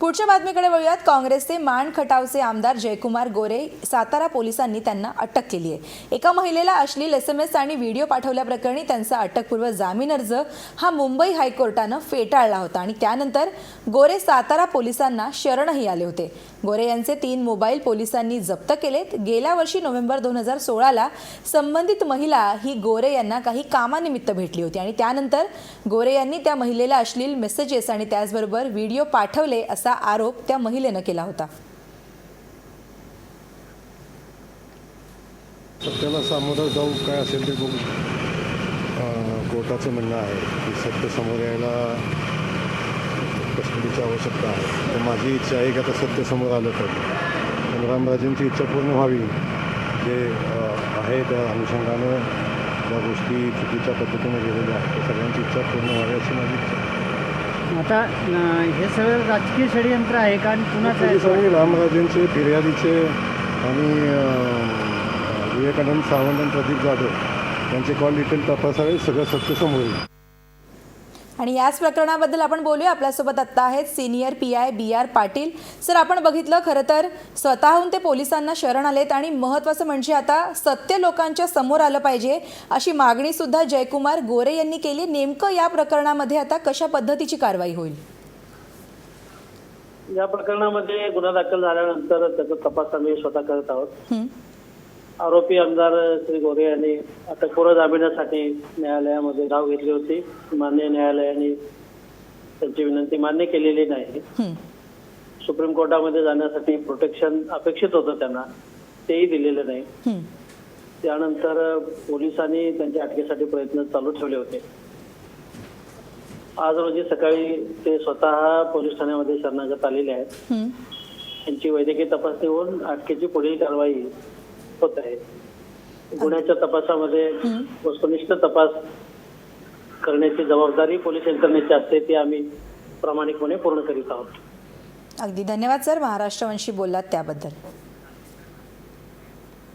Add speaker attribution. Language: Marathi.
Speaker 1: पुढच्या बातमीकडे वळूयात. काँग्रेसचे मान खटावचे आमदार जयकुमार गोरे सातारा पोलिसांनी त्यांना अटक केली आहे. एका महिलेला अश्लील एस एम एस आणि व्हिडिओ पाठवल्याप्रकरणी त्यांचा अटकपूर्व जामीन अर्ज हा मुंबई हायकोर्टानं फेटाळला होता आणि त्यानंतर गोरे सातारा पोलिसांना शरणही आले होते. गोरे यांचे तीन मोबाईल पोलिसांनी जप्त केलेत. गेल्या वर्षी नोव्हेंबर दोन हजार सोळाला संबंधित महिला ही गोरे यांना काही कामानिमित्त भेटली होती आणि त्यानंतर गोरे यांनी त्या महिलेला अश्लील मेसेजेस आणि त्याचबरोबर व्हिडिओ पाठवले असं आरोप त्या महिलेनं केला होता.
Speaker 2: सत्याला सामोरं जाऊ काय असेल ते बघू. कोर्टाचं म्हणणं आहे की सत्य समोर यायला कस्टडीची आवश्यकता आहे. तर माझी इच्छा आहे की आता सत्य समोर आलं तर. रामराजेंची इच्छा पूर्ण व्हावी. जे आहे त्या अनुषंगानं ज्या गोष्टी चुकीच्या पद्धतीने गेलेल्या आहेत. त्या सगळ्यांची इच्छा पूर्ण व्हावी अशी माझी
Speaker 3: आता हे सगळं राजकीय षडयंत्र आहे कारण पुन्हा कुणाचं आहे?
Speaker 2: पोलीस रामराजेंचे फिर्यादीचे आणि विवेकानंद सावंत आणि प्रदीप जाधव यांचे कॉल डिटेल तपासावे सगळं सत्य समोर
Speaker 1: आणि याच प्रकरणाबद्दल आपण बोलूया. आपल्यासोबत आत्ता आहेत senior P I B R Patil. Sir आपण बघितलं खरं तर स्वतःहून ते पोलिसांना शरण आलेत आणि महत्त्वाचं म्हणजे आता सत्य लोकांच्या समोर आलं पाहिजे अशी मागणी सुद्धा जयकुमार गोरे यांनी केली. नेमकं या प्रकरणामध्ये आता कशा पद्धतीची कारवाई होईल?
Speaker 4: या प्रकरणामध्ये गुन्हा दाखल झाल्यानंतर त्याचा तपास आम्ही स्वतः करत आहोत. आरोपी आमदार श्री गोरे यांनी अटकपूर्व जामिनासाठी न्यायालयामध्ये धाव घेतली होती मान्य न्यायालयाने त्यांची विनंती मान्य केलेली नाही. सुप्रीम कोर्टामध्ये जाण्यासाठी प्रोटेक्शन अपेक्षित होतं त्यांना तेही दिलेलं नाही. त्यानंतर पोलिसांनी त्यांच्या अटकेसाठी प्रयत्न चालू ठेवले होते आज रोजी सकाळी ते स्वतः पोलीस ठाण्यामध्ये शरणागत आलेले आहेत
Speaker 1: हं.
Speaker 4: यांची वैद्यकीय तपासणी होऊन अटकेची पुढील कारवाई होत आहे. गुन्ह्याच्या तपासामध्ये वस्तुनिष्ठ तपास करण्याची जबाबदारी पोलीस यंत्रणेची असते ती आम्ही प्रामाणिकपणे पूर्ण करीत आहोत.
Speaker 1: अगदी. धन्यवाद सर. महाराष्ट्रवंशी बोललात त्याबद्दल.